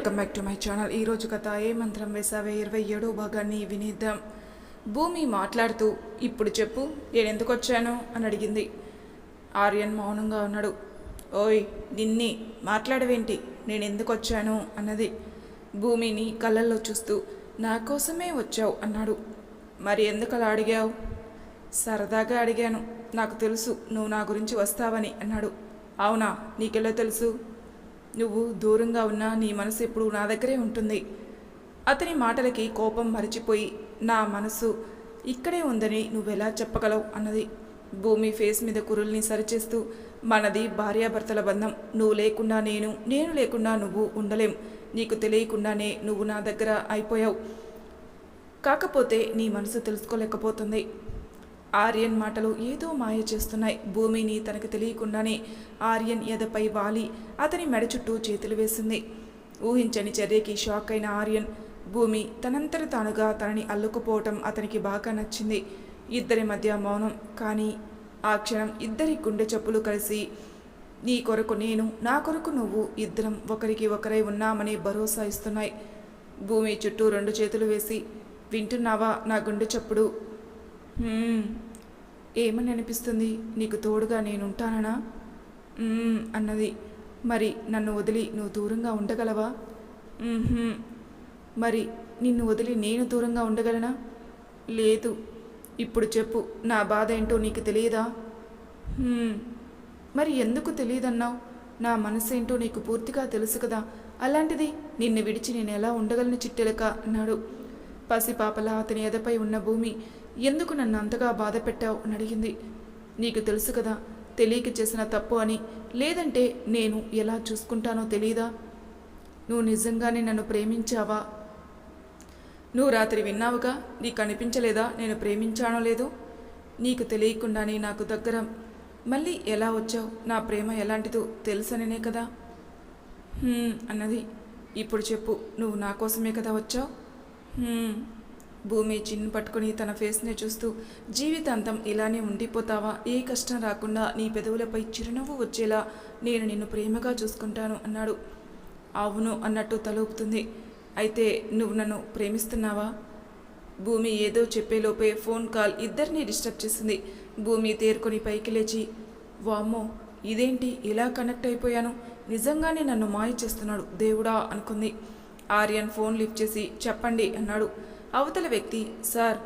Welcome back to my channel ఈరోజు కథ ఏ మంత్రం వేసావే? ఇరవై ఏడో భాగాన్ని వినిద్దాం. భూమి మాట్లాడుతూ ఇప్పుడు చెప్పు నేను ఎందుకు వచ్చాను? అని అడిగింది. ఆర్యన్ మౌనంగా ఉన్నాడు. ఓయ్ నిన్ని మాట్లాడవేంటి? నేను ఎందుకు వచ్చాను? అన్నది. భూమిని కళ్ళల్లో చూస్తూ నా కోసమే వచ్చావు అన్నాడు. మరి ఎందుకు అలా అడిగావు? సరదాగా అడిగాను. నాకు తెలుసు నువ్వు నా గురించి వస్తావని అన్నాడు. అవునా? నీకెలా తెలుసు? నువ్వు దూరంగా ఉన్నా నీ మనసు ఎప్పుడు నా దగ్గరే ఉంటుంది. అతని మాటలకి కోపం మరిచిపోయి నా మనసు ఇక్కడే ఉందని నువ్వెలా చెప్పగలవు అన్నది. భూమి ఫేస్ మీద కురుల్ని సరిచేస్తూ మనది భార్యాభర్తల బంధం. నువ్వు లేకుండా నేను నేను లేకుండా నువ్వు ఉండలేం. నీకు తెలియకుండానే నువ్వు నా దగ్గర అయిపోయావు. కాకపోతే నీ మనసు తెలుసుకోలేకపోతుంది. ఆర్యన్ మాటలు ఏదో మాయ చేస్తున్నాయి. భూమిని తనకు తెలియకుండానే ఆర్యన్ ఎదపై వాలి. అతని మెడ చుట్టూ చేతులు వేసింది. ఊహించని చర్యకి షాక్ అయిన ఆర్యన్ భూమి తనంతట తానుగా తనని అల్లుకుపోవటం అతనికి బాగా నచ్చింది. ఇద్దరి మధ్య మౌనం కానీ ఆ క్షణం ఇద్దరి గుండె చప్పులు కలిసి నీ కొరకు నేను నా కొరకు నువ్వు ఇద్దరం ఒకరికి ఒకరై ఉన్నామని భరోసా ఇస్తున్నాయి. భూమి చుట్టూ రెండు చేతులు వేసి వింటున్నావా నా గుండె చప్పుడు? ఏమని అనిపిస్తుంది? నీకు తోడుగా నేనుంటానా అన్నది. మరి నన్ను వదిలి నువ్వు దూరంగా ఉండగలవా? మరి నిన్ను వదిలి నేను దూరంగా ఉండగలనా? లేదు. ఇప్పుడు చెప్పు నా బాధ ఏంటో నీకు తెలియదా? మరి ఎందుకు తెలియదన్నావు? నా మనసేంటో నీకు పూర్తిగా తెలుసు కదా. అలాంటిది నిన్ను విడిచి నేను ఎలా ఉండగలను చిట్టెలక? అన్నాడు. పసిపాపలా అతని ఎదపై ఉన్న భూమి ఎందుకు నన్ను అంతగా బాధ పెట్టావు అని అడిగింది. నీకు తెలుసు కదా తెలియక చేసిన తప్పు అని. లేదంటే నేను ఎలా చూసుకుంటానో తెలియదా నువ్వు నిజంగానే నన్ను ప్రేమించావా? నువ్వు రాత్రి విన్నావుగా నీకు అనిపించలేదా నేను ప్రేమించానో లేదో? నీకు తెలియకుండానే నాకు దగ్గర మళ్ళీ ఎలా వచ్చావు? నా ప్రేమ ఎలాంటిదో తెలుసననే కదా? అన్నది. ఇప్పుడు చెప్పు నువ్వు నా కోసమే కదా వచ్చావు? భూమి చిన్ను పట్టుకుని తన ఫేస్ని చూస్తూ జీవితాంతం ఇలానే ఉండిపోతావా? ఏ కష్టం రాకుండా నీ పెదవులపై చిరునవ్వు వచ్చేలా నేను నిన్ను ప్రేమగా చూసుకుంటాను అన్నాడు. అవును అన్నట్టు తలూపుతుంది. అయితే నువ్వు నన్ను ప్రేమిస్తున్నావా? భూమి ఏదో చెప్పేలోపే ఫోన్ కాల్ ఇద్దరిని డిస్టర్బ్ చేసింది. భూమి తేరుకొని పైకి లేచి వామ్మో ఇదేంటి? ఇలా కనెక్ట్ అయిపోయాను. నిజంగానే నన్ను మాయ చేస్తున్నాడు దేవుడా అనుకుంది. ఆర్యన్ ఫోన్ లిఫ్ట్ చేసి చెప్పండి అన్నాడు. అవతల వ్యక్తి సార్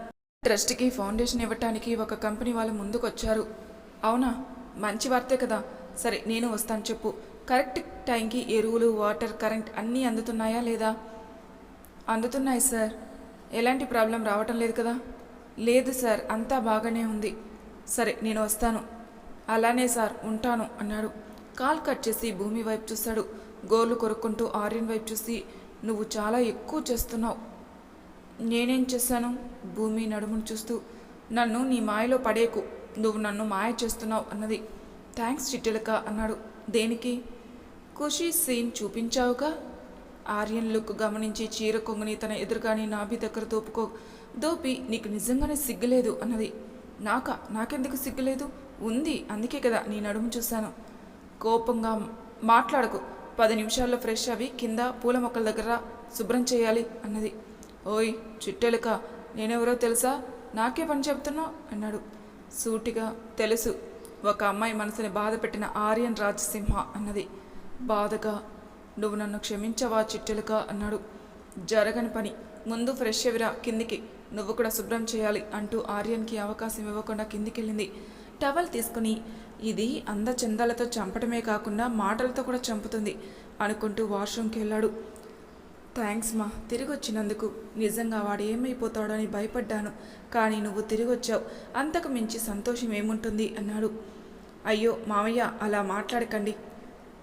ట్రస్ట్కి ఫౌండేషన్ ఇవ్వటానికి ఒక కంపెనీ వాళ్ళు ముందుకొచ్చారు. అవునా? మంచి వార్తే కదా. సరే నేను వస్తాను చెప్పు. కరెక్ట్ టైంకి ఎరువులు వాటర్ కరెంట్ అన్నీ అందుతున్నాయా లేదా? అందుతున్నాయి సార్. ఎలాంటి ప్రాబ్లం రావటం లేదు కదా. లేదు సార్. అంతా బాగానే ఉంది. సరే నేను వస్తాను. అలానే సార్. ఉంటాను అన్నాడు. కాల్ కట్ చేసి భూమి వైపు చూశాడు. గోర్లు కొరుక్కుంటూ ఆర్యన్ వైపు చూసి నువ్వు చాలా ఎక్కువ చేస్తున్నావు. నేనేం చేశాను? భూమి నడుమును చూస్తూ నన్ను నీ మాయలో పడేకు నువ్వు నన్ను మాయ చేస్తున్నావు అన్నది. థ్యాంక్స్ చిట్టెలక అన్నాడు. దేనికి? ఖుషీ సీన్ చూపించావుగా? ఆర్యన్ లుక్ గమనించి చీర కొంగుని తన ఎదురుగాని నాభి దగ్గర దోపుకో దోపి నీకు నిజంగానే సిగ్గులేదు అన్నది. నాకా? నాకెందుకు సిగ్గులేదు? ఉంది అందుకే కదా నీ నడుము చూశాను. కోపంగా మాట్లాడకు. పది నిమిషాల్లో ఫ్రెష్ అవి కింద పూల మొక్కల దగ్గర శుభ్రం చేయాలి అన్నది. ఓయ్ చుట్టెలుక నేనెవరో తెలుసా? నాకే పని చెప్తున్నావు? అన్నాడు. సూటిగా తెలుసు. ఒక అమ్మాయి మనసుని బాధ పెట్టిన ఆర్యన్ రాజసింహ అన్నది. బాధగా నువ్వు నన్ను క్షమించవా చిట్టెలుక? అన్నాడు. జరగని పని. ముందు ఫ్రెష్ ఎవిరా కిందికి. నువ్వు కూడా శుభ్రం చేయాలి అంటూ ఆర్యన్కి అవకాశం ఇవ్వకుండా కిందికెళ్ళింది. టవల్ తీసుకుని ఇది అందచందాలతో చంపడమే కాకుండా మాటలతో కూడా చంపుతుంది అనుకుంటూ వాష్రూమ్కి వెళ్ళాడు. థ్యాంక్స్ మా. తిరిగి వచ్చినందుకు నిజంగా వాడు ఏమైపోతాడో అని భయపడ్డాను. కానీ నువ్వు తిరిగి వచ్చావు అంతకు మించి సంతోషం ఏముంటుంది? అన్నాడు. అయ్యో మామయ్య అలా మాట్లాడకండి.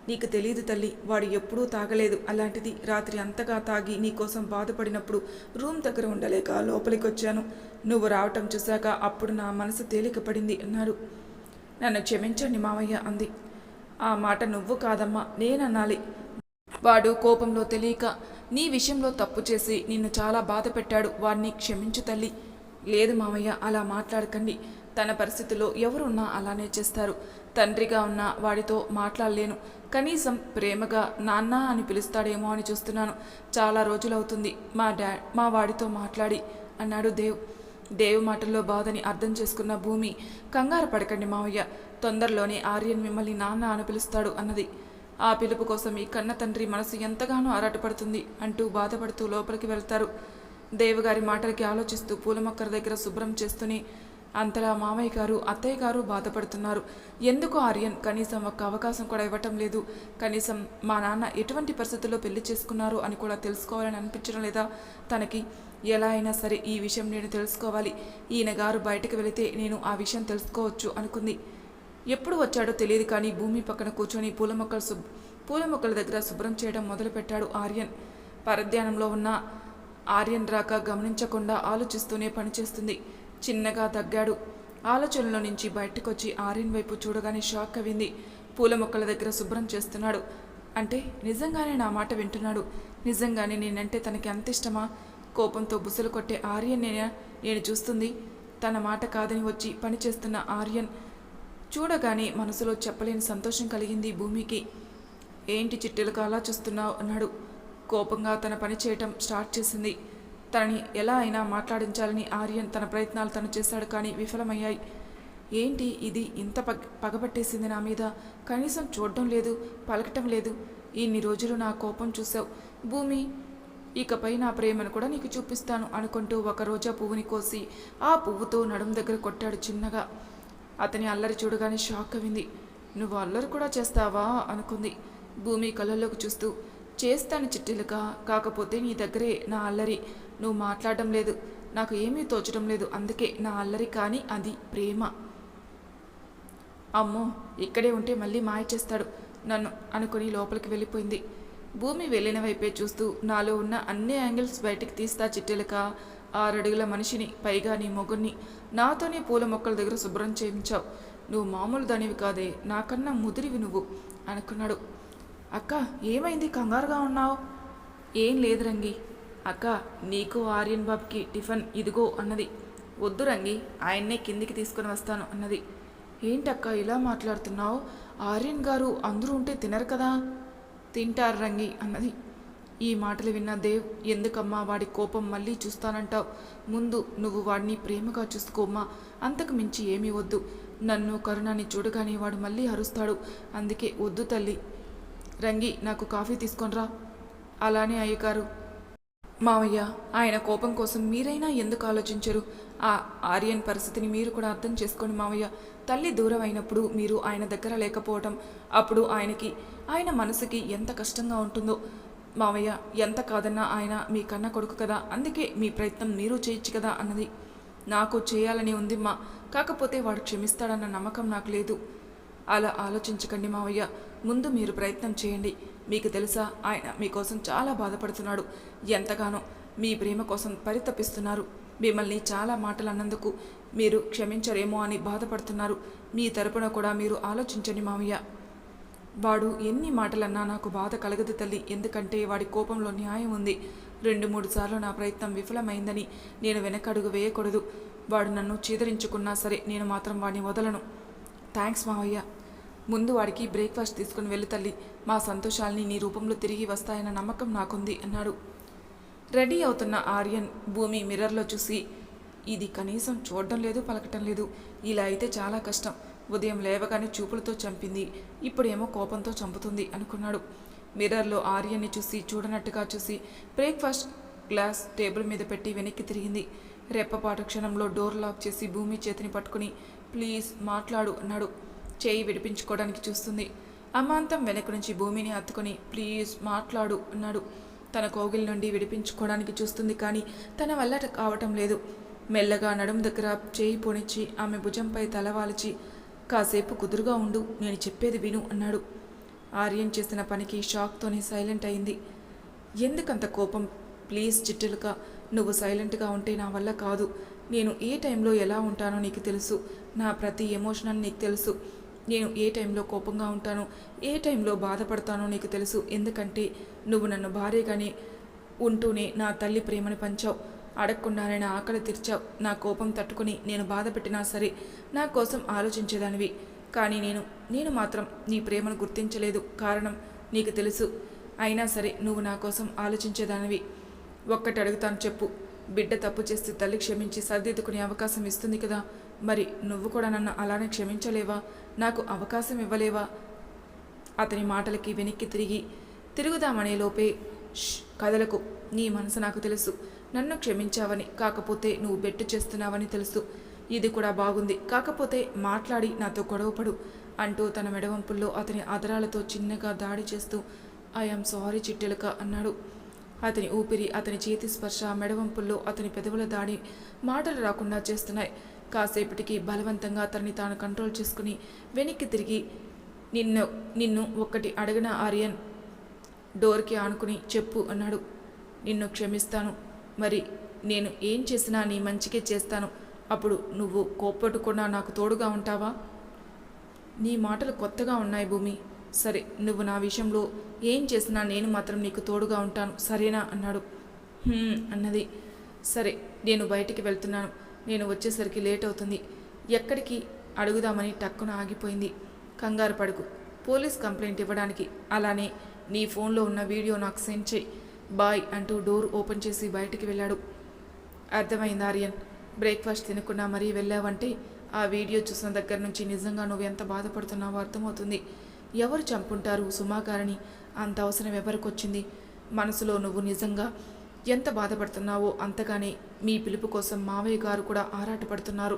నీకు తెలియదు తల్లి వాడు ఎప్పుడూ తాగలేదు. అలాంటిది రాత్రి అంతగా తాగి నీకోసం బాధపడినప్పుడు రూమ్ దగ్గర ఉండలేక లోపలికి వచ్చాను నువ్వు రావటం చూశాక అప్పుడు నా మనసు తేలికపడింది అన్నాడు. నన్ను క్షమించండి మామయ్య అంది. ఆ మాట నువ్వు కాదమ్మా నేనన్నాలి వాడు కోపంలో తెలియక నీ విషయంలో తప్పు చేసి నిన్ను చాలా బాధ పెట్టాడు. వాడిని క్షమించు తల్లి. లేదు మామయ్య అలా మాట్లాడకండి. తన పరిస్థితిలో ఎవరున్నా అలానే చేస్తారు. తండ్రిగా ఉన్న వాడితో మాట్లాడలేను. కనీసం ప్రేమగా నాన్న అని పిలుస్తాడేమో అని చూస్తున్నాను. చాలా రోజులవుతుంది. మా డా మా వాడితో మాట్లాడి అన్నాడు దేవ్. దేవ్ మాటల్లో బాధని అర్థం చేసుకున్న భూమి కంగారు పడకండి మావయ్య తొందరలోనే ఆర్యన్ మిమ్మల్ని నాన్న అని పిలుస్తాడు అన్నది. ఆ పిలుపు కోసం ఈ కన్న తండ్రి మనసు ఎంతగానో ఆరాటపడుతుంది అంటూ బాధపడుతూ లోపలికి వెళ్తారు. దేవగారి మాటలకి ఆలోచిస్తూ పూల మొక్కల దగ్గర శుభ్రం చేస్తూనే అంతలా మామయ్య గారు అత్తయ్య గారు బాధపడుతున్నారు. ఎందుకు ఆర్యన్? కనీసం ఒక్క అవకాశం కూడా ఇవ్వటం లేదు. కనీసం మా నాన్న ఎటువంటి పరిస్థితుల్లో పెళ్ళి చేసుకున్నారు అని కూడా తెలుసుకోవాలని అనిపించడం లేదా? తనకి ఎలా అయినా సరే ఈ విషయం నేను తెలుసుకోవాలి. ఈయన గారు బయటకు వెళితే నేను ఆ విషయం తెలుసుకోవచ్చు అనుకుంది. ఎప్పుడు వచ్చాడో తెలియదు కానీ భూమి పక్కన కూర్చొని పూల మొక్కలు శుభ్ పూల మొక్కల దగ్గర శుభ్రం చేయడం మొదలుపెట్టాడు ఆర్యన్. పరధ్యానంలో ఉన్న ఆర్యన్ రాక గమనించకుండా ఆలోచిస్తూనే పనిచేస్తుంది. చిన్నగా తగ్గాడు. ఆలోచనలో నుంచి బయటకొచ్చి ఆర్యన్ వైపు చూడగానే షాక్ అయింది. పూల మొక్కల దగ్గర శుభ్రం చేస్తున్నాడు. అంటే నిజంగానే నా మాట వింటున్నాడు. నిజంగానే నేనంటే తనకి అంత ఇష్టమా? కోపంతో బుసలు కొట్టే ఆర్యన్ నేను చూస్తుంది. తన మాట కాదని వచ్చి పనిచేస్తున్న ఆర్యన్ చూడగానే మనసులో చెప్పలేని సంతోషం కలిగింది భూమికి. ఏంటి చిట్టెలకు అలా చూస్తున్నావు? అన్నాడు. కోపంగా తన పని చేయటం స్టార్ట్ చేసింది. తనని ఎలా అయినా మాట్లాడించాలని ఆర్యన్ తన ప్రయత్నాలు తను చేశాడు కానీ విఫలమయ్యాయి. ఏంటి ఇది ఇంత పగ పగబట్టేసింది నా మీద? కనీసం చూడడం లేదు పలకటం లేదు. ఇన్ని రోజులు నా కోపం చూసావు భూమి ఇకపై నా ప్రేమను కూడా నీకు చూపిస్తాను అనుకుంటూ ఒక రోజా పువ్వుని కోసి ఆ పువ్వుతో నడుం దగ్గర కొట్టాడు చిన్నగా. అతని అల్లరి చూడగానే షాక్ అయింది నువ్వు అల్లరి కూడా చేస్తావా? అనుకుంది. భూమి కళ్ళల్లోకి చూస్తూ చేస్తాను చిట్టిలుక కాకపోతే నీ దగ్గరే నా అల్లరి. నువ్వు మాట్లాడడం లేదు. నాకు ఏమీ తోచడం లేదు. అందుకే నా అల్లరి కానీ అది ప్రేమ. అమ్మో! ఇక్కడే ఉంటే మళ్ళీ మాయ చేస్తాడు. నన్ను అనుకుని లోపలికి వెళ్ళిపోయింది. భూమి వెళ్ళిన వైపే చూస్తూ నాలో ఉన్న అన్ని యాంగిల్స్ బయటికి తీస్తా చిట్టెలక ఆరడుగుల మనిషిని పైగా నీ మొగుణ్ణి. నాతోనే పూల మొక్కల దగ్గర శుభ్రం చేయించావు. నువ్వు మామూలు దానివి కాదే నాకన్నా ముదిరివి నువ్వు అనుకున్నాడు. అక్క ఏమైంది? కంగారుగా ఉన్నావు? ఏం లేదు రంగి. అక్క నీకు ఆర్యన్ బాబుకి టిఫిన్ ఇదిగో అన్నది. వద్దు రంగి ఆయన్నే కిందికి తీసుకుని వస్తాను అన్నది. ఏంటక్క ఇలా మాట్లాడుతున్నావు? ఆర్యన్ గారు అందరూ ఉంటే తినరు కదా? తింటారు రంగి అన్నది. ఈ మాటలు విన్న దేవ్ ఎందుకమ్మా వాడి కోపం మళ్ళీ చూస్తానంటావు? ముందు నువ్వు వాడిని ప్రేమగా చూసుకోమ్మా అంతకు మించి ఏమీ వద్దు. నన్ను కరుణాన్ని చూడగానే వాడు మళ్ళీ అరుస్తాడు. అందుకే వద్దు తల్లి. రంగి నాకు కాఫీ తీసుకొనరా అలానే అయ్యగారు. మావయ్య ఆయన కోపం కోసం మీరైనా ఎందుకు ఆలోచించరు? ఆ ఆర్యన్ పరిస్థితిని మీరు కూడా అర్థం చేసుకోండి మావయ్య. తల్లి దూరం అయినప్పుడు మీరు ఆయన దగ్గర లేకపోవటం అప్పుడు ఆయనకి ఆయన మనసుకి ఎంత కష్టంగా ఉంటుందో. మావయ్య ఎంత కాదన్నా ఆయన మీ కన్న కొడుకు కదా అందుకే మీ ప్రయత్నం మీరు చేయొచ్చు కదా అన్నది. నాకు చేయాలని ఉంది మా కాకపోతే వాడు క్షమిస్తాడన్న నమ్మకం నాకు లేదు. అలా ఆలోచించకండి మావయ్య ముందు మీరు ప్రయత్నం చేయండి. మీకు తెలుసా ఆయన మీకోసం చాలా బాధపడుతున్నాడు. ఎంతగానో మీ ప్రేమ కోసం పరితపిస్తున్నారు. మిమ్మల్ని చాలా మాటలు అన్నందుకు మీరు క్షమించరేమో అని బాధపడుతున్నారు. మీ తరపున కూడా మీరు ఆలోచించండి మావయ్య. వాడు ఎన్ని మాటలన్నా నాకు బాధ కలగదు తల్లి. ఎందుకంటే వాడి కోపంలో న్యాయం ఉంది. రెండు మూడు సార్లు నా ప్రయత్నం విఫలమైందని నేను వెనకడుగు వేయకూడదు. వాడు నన్ను చీదరించుకున్నా సరే నేను మాత్రం వాడిని వదలను. థ్యాంక్స్ మావయ్య. ముందు వాడికి బ్రేక్ఫాస్ట్ తీసుకుని వెళ్ళు తల్లి. మా సంతోషాల్ని నీ రూపంలో తిరిగి వస్తాయన్న నమ్మకం నాకుంది అన్నాడు. రెడీ అవుతున్న ఆర్యన్ భూమి మిర్రర్లో చూసి ఇది కనీసం చూడడం లేదు పలకటం లేదు. ఇలా అయితే చాలా కష్టం. ఉదయం లేవగానే చూపులతో చంపింది. ఇప్పుడేమో కోపంతో చంపుతుంది అనుకున్నాడు. మిర్రర్లో ఆర్యన్ని చూసి చూడనట్టుగా చూసి బ్రేక్ఫాస్ట్ గ్లాస్ టేబుల్ మీద పెట్టి వెనక్కి తిరిగింది. రెప్పపాటు క్షణంలో డోర్ లాక్ చేసి భూమి చేతిని పట్టుకుని ప్లీజ్ మాట్లాడు అన్నాడు. చేయి విడిపించుకోవడానికి చూస్తుంది. అమాంతం వెనక నుంచి భూమిని హత్తుకొని ప్లీజ్ మాట్లాడు అన్నాడు. తన కోగిల నుండి విడిపించుకోవడానికి చూస్తుంది కానీ తన వల్ల కావటం లేదు. మెల్లగా నడుం దగ్గర చేయి పొనిచ్చి ఆమె భుజంపై తలవాల్చి కాసేపు కుదురుగా ఉండు నేను చెప్పేది విను అన్నాడు. ఆర్యన్ చేసిన పనికి షాక్తోనే సైలెంట్ అయింది. ఎందుకంత కోపం? ప్లీజ్ చిట్టెలుక నువ్వు సైలెంట్గా ఉంటే నా వల్ల కాదు. నేను ఏ టైంలో ఎలా ఉంటానో నీకు తెలుసు. నా ప్రతి ఎమోషనల్ నీకు తెలుసు. నేను ఏ టైంలో కోపంగా ఉంటానో ఏ టైంలో బాధపడతానో నీకు తెలుసు. ఎందుకంటే నువ్వు నన్ను భార్యగానే ఉంటూనే నా తల్లి ప్రేమని పంచావు. అడగకుండానే నా ఆకలి తీర్చావు. నా కోపం తట్టుకుని నేను బాధ పెట్టినా సరే నా కోసం ఆలోచించేదానివి. కానీ నేను నేను మాత్రం నీ ప్రేమను గుర్తించలేదు. కారణం నీకు తెలుసు. అయినా సరే నువ్వు నా కోసం ఆలోచించేదానివి. ఒక్కటి అడుగుతాను చెప్పు. బిడ్డ తప్పు చేస్తే తల్లి క్షమించి సర్దిద్దుకునే అవకాశం ఇస్తుంది కదా. మరి నువ్వు కూడా నన్ను అలానే క్షమించలేవా? నాకు అవకాశం ఇవ్వలేవా? అతని మాటలకి వెనక్కి తిరిగి తిరుగుదామనే లోపే కథలకు నీ మనసు నాకు తెలుసు. నన్ను క్షమించావని కాకపోతే నువ్వు బెట్టు చేస్తున్నావని తెలుసు. ఇది కూడా బాగుంది. కాకపోతే మాట్లాడి నాతో గొడవపడు అంటూ తన మెడవంపుల్లో అతని అదరాలతో చిన్నగా దాడి చేస్తూ ఐఎమ్ సారీ చిట్టెలుక అన్నాడు. అతని ఊపిరి అతని చేతి స్పర్శ మెడవంపుల్లో అతని పెదవుల దాడి మాటలు రాకుండా చేస్తున్నాయి. కాసేపటికి బలవంతంగా అతన్ని తాను కంట్రోల్ చేసుకుని వెనక్కి తిరిగి నిన్ను నిన్ను ఒక్కటి అడిగిన ఆర్యన్? డోర్కి ఆనుకుని చెప్పు అన్నాడు. నిన్ను క్షమిస్తాను. మరి నేను ఏం చేసినా నీ మంచికే చేస్తాను. అప్పుడు నువ్వు కోప్పట్టుకున్నా నాకు తోడుగా ఉంటావా? నీ మాటలు కొత్తగా ఉన్నాయి భూమి. సరే నువ్వు నా విషయంలో ఏం చేసినా నేను మాత్రం నీకు తోడుగా ఉంటాను. సరేనా? అన్నాడు. అన్నది. సరే నేను బయటికి వెళ్తున్నాను. నేను వచ్చేసరికి లేట్ అవుతుంది. ఎక్కడికి? అడుగుదామని టక్కున ఆగిపోయింది. కంగారు పడుకు. పోలీస్ కంప్లైంట్ ఇవ్వడానికి. అలానే నీ ఫోన్లో ఉన్న వీడియో నాకు సెండ్ చేయి. బాయ్ అంటూ డోర్ ఓపెన్ చేసి బయటికి వెళ్ళాడు. అర్థమైంది ఆర్యన్. బ్రేక్ఫాస్ట్ తినకుండా మరీ వెళ్ళావంటే ఆ వీడియో చూసిన దగ్గర నుంచి నిజంగా నువ్వు ఎంత బాధపడుతున్నావో అర్థమవుతుంది. ఎవరు చంపుంటారు సుమాగారిని అంత అవసరం ఎవరికొచ్చింది? మనసులో నువ్వు నిజంగా ఎంత బాధపడుతున్నావో అంతగానే మీ పిలుపు కోసం మావయ్య గారు కూడా ఆరాటపడుతున్నారు.